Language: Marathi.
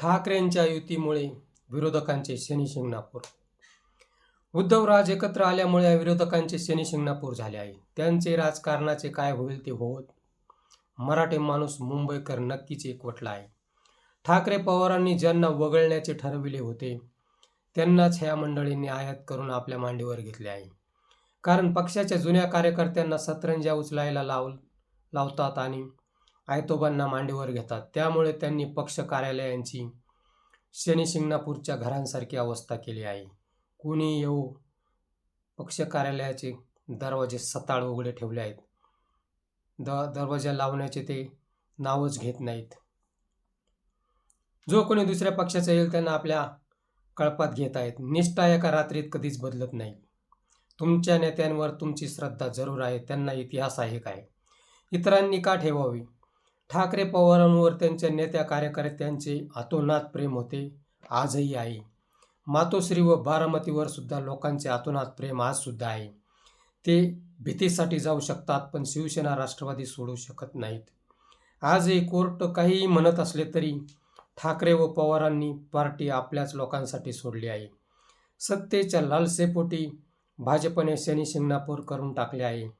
ठाकरेंच्या युतीमुळे विरोधकांचे शनी शिंगणापूर. उद्धवराज एकत्र आल्यामुळे या विरोधकांचे शनी शिंगणापूर झाले आहे. त्यांचे राजकारणाचे काय होईल ते होत मराठी माणूस मुंबईकर नक्कीच एकवटला आहे. ठाकरे पवारांनी ज्यांना वगळण्याचे ठरविले होते त्यांनाच ह्या मंडळींनी आयात करून आपल्या मांडीवर घेतले आहे. कारण पक्षाच्या जुन्या कार्यकर्त्यांना सतरंजा उचलायला लाव लावतात आणि आयतोबांना मांडीवर घेतात. त्यामुळे त्यांनी पक्ष कार्यालयांची शनी शिंगणापूरच्या घरांसारखी अवस्था केली आहे. कुणी येऊ पक्ष कार्यालयाचे दरवाजे सताळ उघडे ठेवले आहेत? द दरवाजा लावण्याचे ते नावच घेत नाहीत. जो कोणी दुसऱ्या पक्षाचा येईल त्यांना आपल्या कळपात घेत आहेत. निष्ठा एका रात्रीत कधीच बदलत नाही. तुमच्या नेत्यांवर तुमची श्रद्धा जरूर आहे. त्यांना इतिहास आहे काय? इतरांनी का ठेवावी? ठाकरे पवारांवर त्यांच्या नेत्या कार्यकर्त्यांचे अतोनात प्रेम होते. आजही आहे. मातोश्री व बारामतीवर सुद्धा लोकांचे अतोनात प्रेम आज सुद्धा आहे. ते भीतीसाठी जाऊ शकतात पण शिवसेना राष्ट्रवादी सोडू शकत नाहीत. आजही कोर्ट काहीही म्हणत असले तरी ठाकरे व पवारांनी पार्टी आपल्याच लोकांसाठी सोडली आहे. सत्तेच्या लालसेपोटी भाजपने शनी शिंगणापूर करून टाकले आहे.